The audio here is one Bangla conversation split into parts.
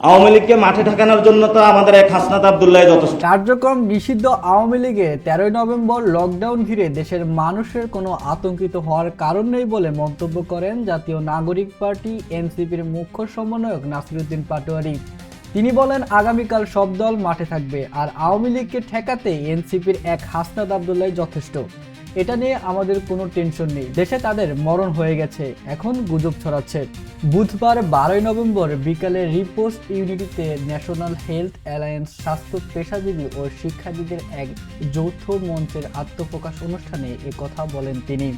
আওয়ামী লীগকে মাঠে ঠেকানোর জন্য তো আমাদের এক হাসনাত আবদুল্লাহ যথেষ্ট। কার্যক্রম নিষিদ্ধ আওয়ামী লীগে তেরোই নভেম্বর লকডাউন ঘিরে দেশের মানুষের কোনো আতঙ্কিত হওয়ার কারণ নেই বলে মন্তব্য করেন জাতীয় নাগরিক পার্টি, এনসিপির মুখ্য সমন্বয়ক নাসিরুদ্দিন পাটোয়ারি। তিনি বলেন, আগামীকাল সব দল মাঠে থাকবে আর আওয়ামী লীগকে ঠেকাতে এনসিপির এক হাসনাত আবদুল্লাহ যথেষ্ট। এটা নিয়ে আমাদের কোনো টেনশন নেই। দেশে তাদের মরণ হয়ে গেছে। এখন গুজব ছড়াচ্ছে। বুধবার বারোই নভেম্বর বিকালে রিপোস্ট ইউনিটিতে ন্যাশনাল হেলথ অ্যালায়েন্স স্বাস্থ্য পেশাজীবী ও শিক্ষাবিদের এক যৌথ মঞ্চের আত্মপ্রকাশ অনুষ্ঠানে কথা বলেন তিনি।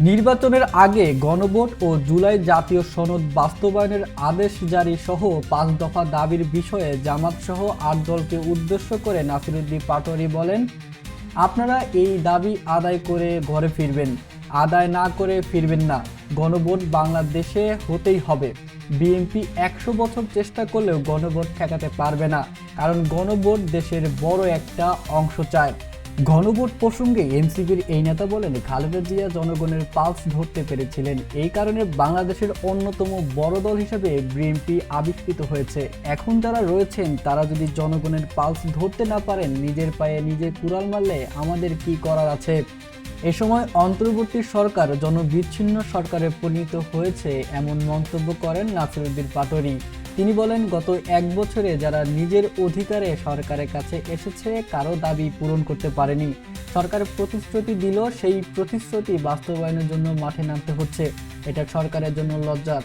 নির্বাচনের আগে গণভোট ও জুলাই জাতীয় সনদ বাস্তবায়নের আদেশ জারি সহ পাঁচ দফা দাবির বিষয়ে জামাত সহ আট দলকে উদ্দেশ্য করে নাসিরুদ্দিন পাটোয়ারি বলেন আপনারা এই দাবি আদায় করে ঘরে ফিরবেন। আদায় না করে ফিরবেন না। গণভোট বাংলাদেশে হতেই হবে। বিএনপি একশো বছর চেষ্টা করলেও গণভোট ঠেকাতে পারবে না। কারণ গণভোট দেশের বড় একটা অংশ চায়। গণভোট প্রসঙ্গে এনসিপির এই নেতা বলেন, খালেদা জিয়া জনগণের পালস ধরতে পেরেছিলেন। এই কারণে বাংলাদেশের অন্যতম বড় দল হিসেবে বিএনপি আবিষ্কৃত হয়েছে। এখন যারা রয়েছেন, তারা যদি জনগণের পালস ধরতে না পারেন, নিজের পায়ে নিজে কুড়াল মারলে আমাদের কি করার আছে? এ সময় অন্তর্বর্তী সরকার জনবিচ্ছিন্ন সরকারে পরিণত হয়েছে, এমন মন্তব্য করেন নাসিরুদ্দিন পাটোয়ারি। তিনি বলেন, গত এক বছরে যারা নিজের অধিকারে সরকারের কাছে এসেছে, কারও দাবি পূরণ করতে পারেনি। সরকার প্রতিশ্রুতি দিল, সেই প্রতিশ্রুতি বাস্তবায়নের জন্য মাঠে নামতে হচ্ছে। এটা সরকারের জন্য লজ্জার।